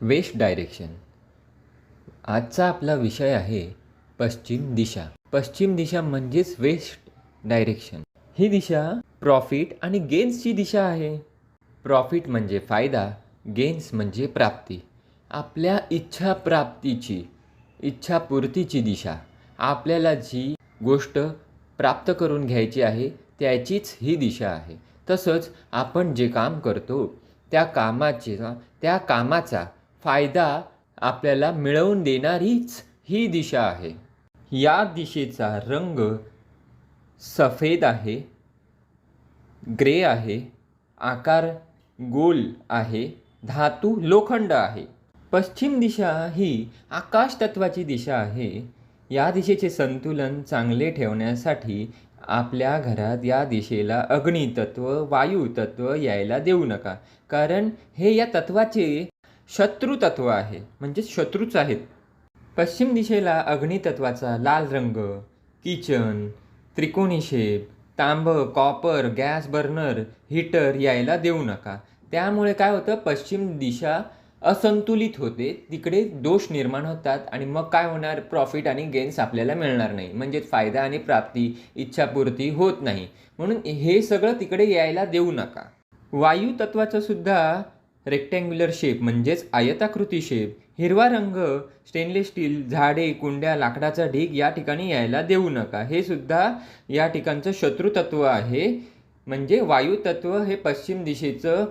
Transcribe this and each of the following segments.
West direction. आजचा आपला विषय आहे पश्चिम दिशा. पश्चिम दिशा म्हणजेच वेस्ट डायरेक्शन. ही दिशा प्रॉफिट आणि गेन्सची दिशा आहे. प्रॉफिट म्हणजे फायदा गेन्स म्हणजे प्राप्ती. आपल्या इच्छा प्राप्तीची इच्छापूर्तीची दिशा. आपल्याला जी गोष्ट प्राप्त करून घ्यायची आहे त्याचीच ही दिशा आहे. तसंच आपण जे काम करतो त्या कामाचे त्या कामाचा फायदा आपल्याला मिळवून देणारीच ही दिशा आहे. या दिशेचा रंग सफेद आहे ग्रे आहे आकार गोल आहे धातू लोखंड आहे. पश्चिम दिशा ही आकाश तत्वाची दिशा आहे. या दिशेचे संतुलन चांगले ठेवण्यासाठी आपल्या घरात या दिशेला अग्नितत्व वायुतत्व यायला देऊ नका. कारण हे या तत्वाचे शत्रुतत्व आहे. म्हणजे शत्रूच आहेत. पश्चिम दिशेला अग्नितत्वाचा लाल रंग किचन त्रिकोणी शेप तांबं कॉपर गॅस बर्नर हीटर यायला देऊ नका. त्यामुळे काय होतं? पश्चिम दिशा असंतुलित होते. तिकडे दोष निर्माण होतात आणि मग काय होणार? प्रॉफिट आणि गेन्स आपल्याला मिळणार नाही. म्हणजेच फायदा आणि प्राप्ती इच्छापूर्ती होत नाही. म्हणून हे सगळं तिकडे यायला देऊ नका. वायू तत्वाचं सुद्धा रेक्टँग्युलर शेप म्हणजेच आयताकृती शेप हिरवा रंग स्टेनलेस स्टील झाडे कुंड्या लाकडाचा ढीग या ठिकाणी यायला देऊ नका. हे सुद्धा या ठिकाणचं शत्रुतत्व आहे. म्हणजे वायुतत्व हे पश्चिम दिशेचं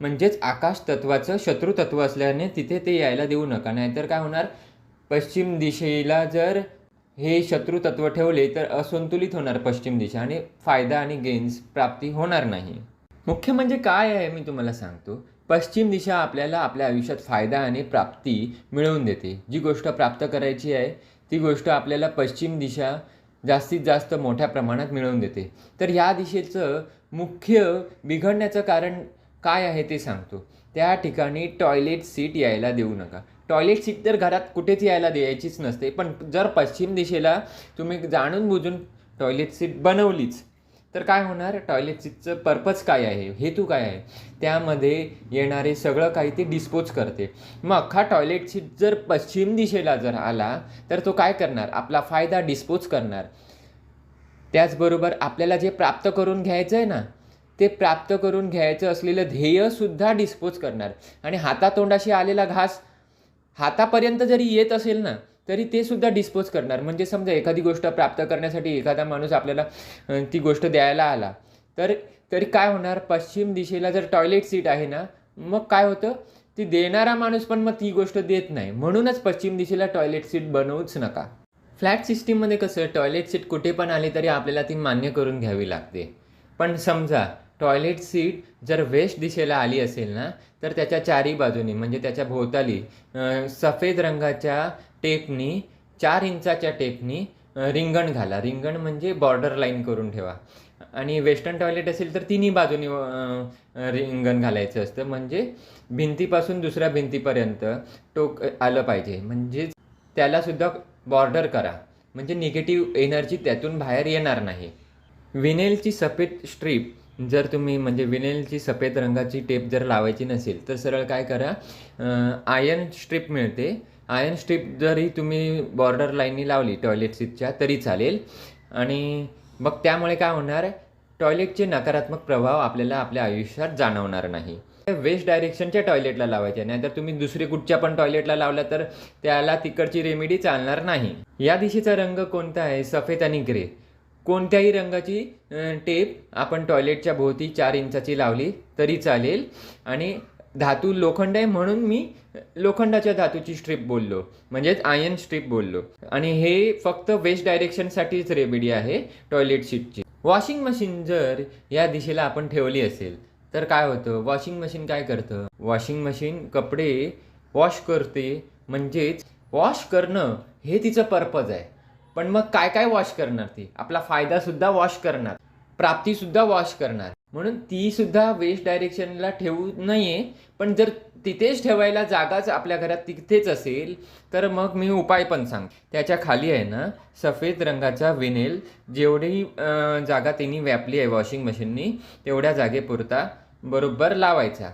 म्हणजेच आकाश तत्वाचं शत्रुतत्व असल्याने तिथे ते यायला देऊ नका. नाहीतर काय होणार? पश्चिम दिशेला जर हे शत्रुतत्व ठेवले तर असंतुलित होणार पश्चिम दिशा आणि फायदा आणि गेन्स प्राप्ती होणार नाही. मुख्य म्हणजे काय आहे मी तुम्हाला सांगतो. पश्चिम दिशा आपल्याला आपल्या आयुष्यात फायदा आणि प्राप्ती मिळवून देते. जी गोष्ट प्राप्त करायची आहे ती गोष्ट आपल्याला पश्चिम दिशा जास्तीत जास्त मोठ्या प्रमाणात मिळवून देते. तर या दिशेचं मुख्य बिघडण्याचं कारण काय आहे ते सांगतो. त्या ठिकाणी टॉयलेट सीट यायला देऊ नका. टॉयलेट सीट तर घरात कुठेच यायला द्यायचीच नसते पण जर पश्चिम दिशेला तुम्ही जाणून बुजून टॉयलेट सीट बनवलीच तर काय होणार? टॉयलेटचं पर्पज काय आहे? हेतू काय आहे? त्यामध्ये येणारे सगळं काही ते डिस्पोज करते. मग अख्खा टॉयलेट सीट जर पश्चिम दिशेला जर आला तर तो काय करणार? आपला फायदा डिस्पोज करणार. त्याचबरोबर आपल्याला जे प्राप्त करून घ्यायचं आहे ना ते प्राप्त करून घ्यायचं असलेलं ध्येयसुद्धा डिस्पोज करणार. आणि हातातोंडाशी आलेला घास हातापर्यंत जरी येत असेल ना तरी ते सुद्धा डिस्पोज करणार. म्हणजे समजा एखादी गोष्ट प्राप्त करण्यासाठी एखादा माणूस आपल्याला ती गोष्ट द्यायला आला तर तरी काय होणार? पश्चिम दिशेला जर टॉयलेट सीट आहे ना मग काय होतं? ती देणारा माणूस पण मग ती गोष्ट देत नाही. म्हणूनच पश्चिम दिशेला टॉयलेट सीट बनवूच नका. फ्लॅट सिस्टीममध्ये कसं टॉयलेट सीट कुठे पण आली तरी आपल्याला ती मान्य करून घ्यावी लागते. पण समजा टॉयलेट सीट जर वेस्ट दिशेला आली असेल ना तर त्याच्या चारी बाजूनी म्हणजे त्याच्या भोवताली सफेद रंगाच्या टेपनी चार इंचाच्या टेपनी रिंगण घाला. रिंगण म्हणजे बॉर्डर लाईन करून ठेवा. आणि वेस्टर्न टॉयलेट असेल तर तिन्ही बाजूनी रिंगण घालायचं असतं. म्हणजे भिंतीपासून दुसऱ्या भिंतीपर्यंत टोक आलं पाहिजे. म्हणजे त्यालासुद्धा बॉर्डर करा. म्हणजे निगेटिव्ह एनर्जी त्यातून बाहेर येणार नाही. विनेलची सफेद स्ट्रीप जर तुम्ही म्हणजे विनेलची सफेद रंगाची टेप जर लावायची नसेल तर सरळ काय करा आयर्न स्ट्रीप मिळते. आयन स्ट्रीप जरी तुम्ही बॉर्डर लाईननी लावली टॉयलेट सीटच्या तरी चालेल. आणि मग त्यामुळे काय होणार टॉयलेटचे नकारात्मक प्रभाव आपल्याला आपल्या आयुष्यात जाणवणार नाही. वेस्ट डायरेक्शनच्या टॉयलेटला लावायचे नाहीतर तुम्ही दुसरी कुठच्या पण टॉयलेटला लावलं तर त्याला तिकडची रेमेडी चालणार नाही. या दिशेचा रंग कोणता आहे? सफेद आणि ग्रे. कोणत्याही रंगाची टेप आपण टॉयलेटच्या भोवती चार इंचाची लावली तरी चालेल. आणि धातू लोखंड आहे म्हणून मी लोखंडाच्या धातूची स्ट्रीप बोललो. म्हणजेच आयन स्ट्रीप बोललो. आणि हे फक्त वेस्ट डायरेक्शनसाठीच रेमेडी आहे टॉयलेट सीटची वॉशिंग मशीन जर या दिशेला आपण ठेवली असेल तर काय होतं? वॉशिंग मशीन काय करतं? वॉशिंग मशीन कपडे वॉश करते. म्हणजेच वॉश करणं हे तिचं पर्पज आहे. पण मग काय काय वॉश करणार ती? आपला फायदा सुद्धा वॉश करणार. प्राप्ती सुद्धा वॉश करणार. म्हणून ती सुद्धा वेस्ट डायरेक्शनला ठेवू नये पण जर तिथेच ठेवायला जागाच आपल्या घरात तिथेच असेल तर मग मी उपाय पण सांग त्याच्याखाली आहे ना सफेद रंगाचा विनेल जेवढी जागा त्यांनी व्यापली आहे वॉशिंग मशीननी तेवढ्या जागेपुरता बरोबर लावायचा.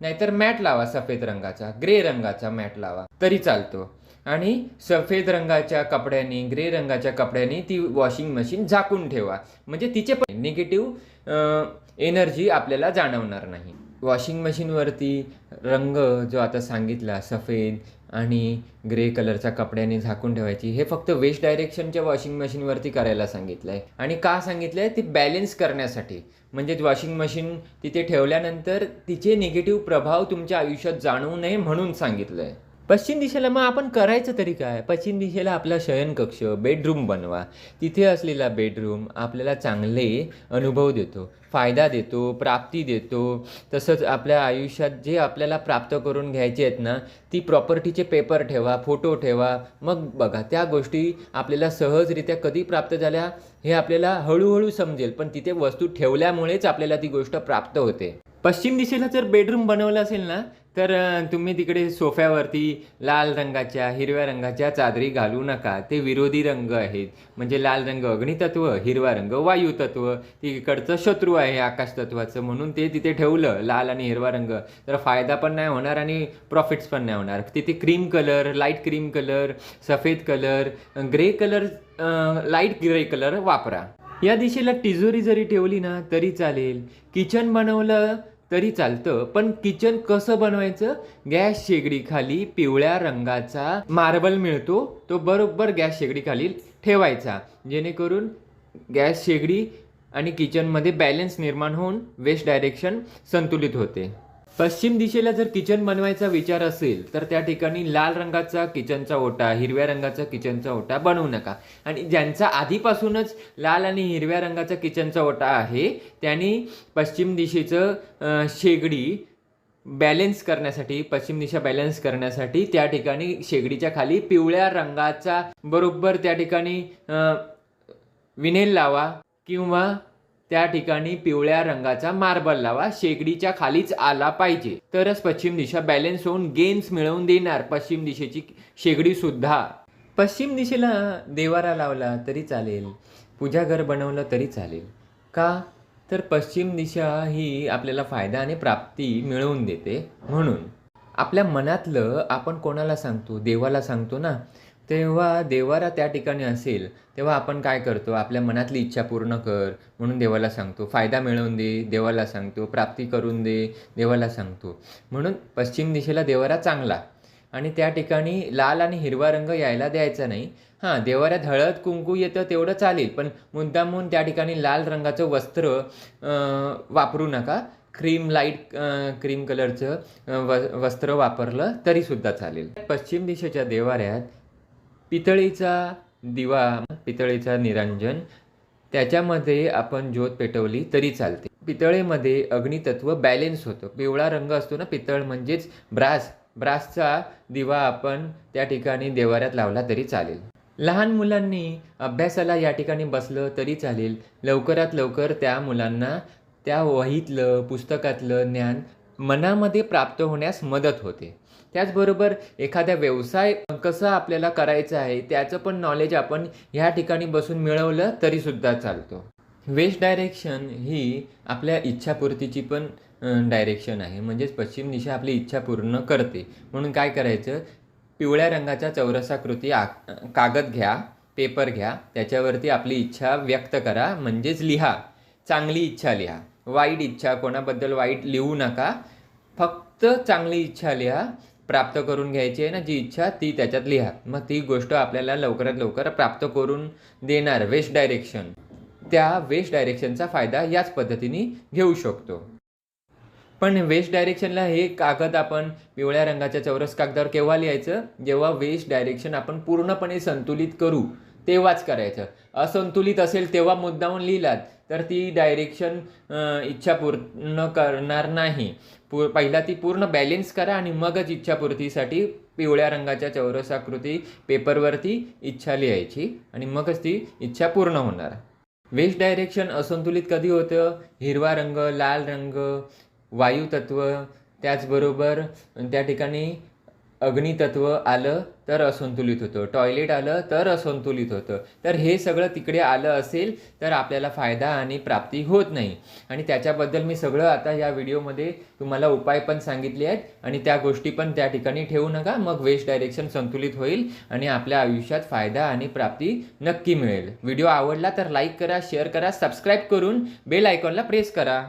नाहीतर मॅट लावा सफेद रंगाचा ग्रे रंगाचा मॅट लावा तरी चालतो. आणि सफेद रंगाच्या कपड्यांनी ग्रे रंगाच्या कपड्यांनी ती वॉशिंग मशीन झाकून ठेवा. म्हणजे तिचे पण निगेटिव्ह एनर्जी आपल्याला जाणवणार नाही. वॉशिंग मशीनवरती रंग जो आता सांगितला सफेद आणि ग्रे कलरच्या कपड्याने झाकून ठेवायची हे फक्त वेस्ट डायरेक्शनच्या वॉशिंग मशीनवरती करायला सांगितलं आहे आणि का सांगितलं आहे ती बॅलेन्स करण्यासाठी. म्हणजे वॉशिंग मशीन तिथे ठेवल्यानंतर तिचे निगेटिव्ह प्रभाव तुमच्या आयुष्यात जाणवू नये म्हणून सांगितलं आहे पश्चिम दिशेला मग आपण करायचं तरी काय? पश्चिम दिशेला आपला शयनकक्ष बेडरूम बनवा. तिथे असलेला बेडरूम आपल्याला चांगले अनुभव देतो फायदा देतो प्राप्ती देतो. तसंच आपल्या आयुष्यात जे आपल्याला प्राप्त करून घ्यायचे आहेत ना ती प्रॉपर्टीचे पेपर ठेवा फोटो ठेवा. मग बघा त्या गोष्टी आपल्याला सहजरित्या कधी प्राप्त झाल्या हे आपल्याला हळूहळू समजेल. पण तिथे वस्तू ठेवल्यामुळेच आपल्याला ती गोष्ट प्राप्त होते. पश्चिम दिशेला जर बेडरूम बनवलं असेल ना तर तुम्ही तिकडे सोफ्यावरती लाल रंगाच्या हिरव्या रंगाच्या चादरी घालू नका. ते विरोधी रंग आहेत. म्हणजे लाल रंग अग्नितत्व हिरवा रंग वायुतत्व. तिकडचं शत्रू आहे आकाशतत्वाचं म्हणून ते तिथे ठेवलं लाल आणि हिरवा रंग. तर फायदा पण नाही होणार आणि प्रॉफिट्स पण नाही होणार. तिथे cream colour light cream colour सफेद colour grey colour light grey colour वापरा. या दिशेला तिजोरी जरी ठेवली ना तरी चालेल. किचन बनवलं तरी चालतं. पण किचन कसं बनवायचं? गॅस शेगडीखाली पिवळ्या रंगाचा मार्बल मिळतो. तो बरोबर गॅस शेगडीखाली ठेवायचा. जेणेकरून गॅस शेगडी आणि किचनमध्ये बॅलन्स निर्माण होऊन वेस्ट डायरेक्शन संतुलित होते. पश्चिम दिशेला जर किचन बनवायचा विचार असेल तर त्या ठिकाणी लाल रंगाचा किचनचा ओटा हिरव्या रंगाचा किचनचा ओटा बनवू नका. आणि ज्यांचा आधीपासूनच लाल आणि हिरव्या रंगाचा किचनचा ओटा आहे त्यांनी पश्चिम दिशेचं शेगडी बॅलेन्स करण्यासाठी पश्चिम दिशा बॅलन्स करण्यासाठी त्या ठिकाणी शेगडीच्या खाली पिवळ्या रंगाचा बरोबर त्या ठिकाणी विनेल लावा किंवा त्या ठिकाणी पिवळ्या रंगाचा मार्बल लावा शेगडीच्या खालीच आला पाहिजे. तरच पश्चिम दिशा बॅलेन्स होऊन गेन्स मिळवून देणार पश्चिम दिशेची शेगडी सुद्धा. पश्चिम दिशेला देवारा लावला तरी चालेल पूजाघर बनवलं तरी चालेल. का? तर पश्चिम दिशा ही आपल्याला फायदा आणि प्राप्ती मिळवून देते म्हणून. आपल्या मनातलं आपण कोणाला सांगतो? देवाला सांगतो ना. तेव्हा देवारा त्या ठिकाणी असेल तेव्हा आपण काय करतो? आपल्या मनातली इच्छा पूर्ण कर म्हणून देवाला सांगतो. फायदा मिळवून दे देवाला सांगतो. प्राप्ती करून दे देवाला सांगतो. म्हणून पश्चिम दिशेला देवारा चांगला. आणि त्या ठिकाणी लाल आणि हिरवा रंग यायला द्यायचा नाही. हां देवाऱ्यात हळद कुंकू येतं तेवढं चालेल पण मुद्दामून त्या ठिकाणी लाल रंगाचं वस्त्र वापरू नका. क्रीम लाइट क्रीम कलरचं व वस्त्र वापरलं तरीसुद्धा चालेल. पश्चिम दिशेच्या देवाऱ्यात पितळीचा दिवा पितळेचा निरंजन त्याच्यामध्ये आपण ज्योत पेटवली तरी चालते. पितळेमध्ये अग्नितत्व बॅलेन्स होतं. पिवळा रंग असतो ना पितळ म्हणजेच ब्रास. ब्रासचा दिवा आपण त्या ठिकाणी देवाऱ्यात लावला तरी चालेल. लहान मुलांनी अभ्यासाला या ठिकाणी बसलं तरी चालेल. लवकरात लवकर त्या मुलांना त्या वहीतलं पुस्तकातलं ज्ञान मनामध्ये प्राप्त होण्यास मदत होते. त्याचबरोबर एखाद्या व्यवसाय कसा आपल्याला करायचा आहे त्याचं पण नॉलेज आपण ह्या ठिकाणी बसून मिळवलं तरीसुद्धा चालतो. वेस्ट डायरेक्शन ही आपल्या इच्छापूर्तीची पण डायरेक्शन आहे. म्हणजेच पश्चिम दिशा आपली इच्छा पूर्ण करते. म्हणून काय करायचं? पिवळ्या रंगाचा चौरसाकृती आ कागद घ्या पेपर घ्या त्याच्यावरती आपली इच्छा व्यक्त करा. म्हणजेच लिहा. चांगली इच्छा लिहा. वाईट इच्छा कोणाबद्दल वाईट लिहू नका. फक्त चांगली इच्छा लिहा. प्राप्त करून घ्यायची आहे ना जी इच्छा ती त्याच्यात लिहा. मग ती गोष्ट आपल्याला लवकरात लवकर प्राप्त करून देणार वेस्ट डायरेक्शन. त्या वेस्ट डायरेक्शनचा फायदा याच पद्धतीने घेऊ शकतो. पण वेस्ट डायरेक्शनला हे कागद आपण पिवळ्या रंगाच्या चौरस कागदावर केव्हा लिहायचं? जेव्हा वेस्ट डायरेक्शन आपण पूर्णपणे संतुलित करू तेव्हाच करायचं. असंतुलित असेल तेव्हा मुद्दामून लिहिलात तर ती डायरेक्शन इच्छा पूर्ण करणार नाही. पू पहिला ती पूर्ण बॅलेन्स करा आणि मगच इच्छापूर्तीसाठी पिवळ्या रंगाच्या चौरसाकृती पेपरवरती इच्छा लिहायची आणि मगच ती इच्छा पूर्ण होणार. वेस्ट डायरेक्शन असंतुलित कधी होतं? हिरवा रंग लाल रंग वायुतत्व त्याचबरोबर त्या ठिकाणी अग्नितत्व आलं तर असंतुलित होतं. टॉयलेट आलं तर असंतुलित होतं. तर हे सगळं तिकडे आलं असेल तर आपल्याला फायदा आणि प्राप्ती होत नाही. आणि त्याच्याबद्दल मी सगळं आता या व्हिडिओमध्ये तुम्हाला उपाय पण सांगितले आहेत. आणि त्या गोष्टी पण त्या ठिकाणी ठेवू नका. मग वेस्ट डायरेक्शन संतुलित होईल आणि आपल्या आयुष्यात फायदा आणि प्राप्ती नक्की मिळेल. व्हिडिओ आवडला तर लाईक करा शेअर करा सबस्क्राईब करून बेल आयकॉनला प्रेस करा.